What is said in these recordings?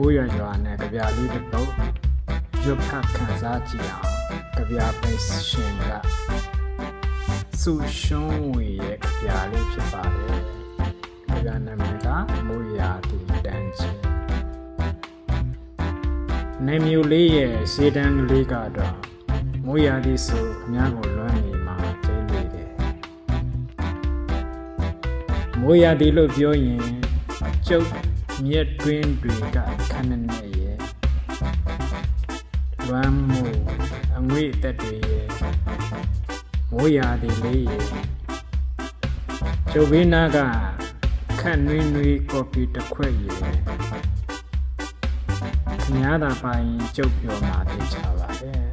မိုးရွာရွာနဲ့ကြပြလေးတစ်ပုတ်ရွတ်ဖတ်ခန်းစားကြည့်အောင်ကြပြပိတ်ရှင်ကစုရှုံးဝေရဲ့ကြပြလေးဖြစ်ပါတယ်ကြပြနာမည်ကမိုးရွာတီတန်းချင်းနေမျိုးလေးရဲ့ဈေးတန်းကလေးကတော့မိုးရွာတီဆိုခမားကိုလွမ်းနေမှာတိတ်နေတယ်မိုးရွာတီလို့ပြောရင်ကျုပ် မြက်တွင်းတွေကခဏနဲ့ရဲ့လွမ်းမှုအငွေ့တက်တွေရဲ့မိုးရွာတီလေးရဲ့ကျုပ်ဘေးနာကခန့်နွေးနွေးကော်ဖီတစ်ခွက်ရဲ့ခင်ဗျားသာပိုင်ကျုပ်ပြောမှာသိချပါတယ်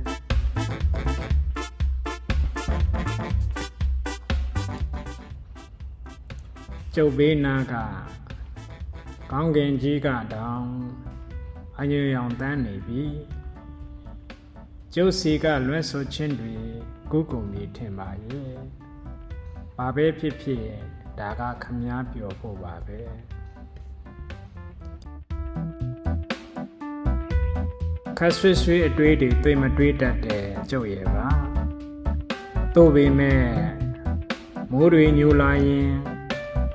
ကျုပ်ဘေးနာက ကောင်းကင်ကြီးကတောင်အညွေရောင်တန်းနေပြီကျုပ်စီကလွဲဆိုချင်းတွေကုကုံနေထင်ပါရဲ့ဘာပဲဖြစ်ဖြစ်ဒါကခမားပြောဖို့ပါပဲခတ်ဆွေဆွေအတွေးတွေတွေ့မတွေးတတ်တယ်ကျုပ်ရဲ့ပါတို့ပေမဲ့မိုးတွေညိုလာရင်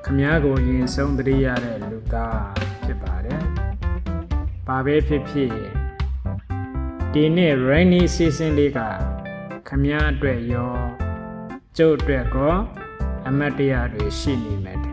ခမားကိုရင်ဆုံးတရိရတဲ့လူသားဖြစ်ပါတယ်။ဘာပဲဖြစ်ဖြစ်ဒီနေ့ rainy season လေးကခမားအတွက်ရောကျုပ်အတွက်ကောအမတ်တရားတွေရှိနေမယ်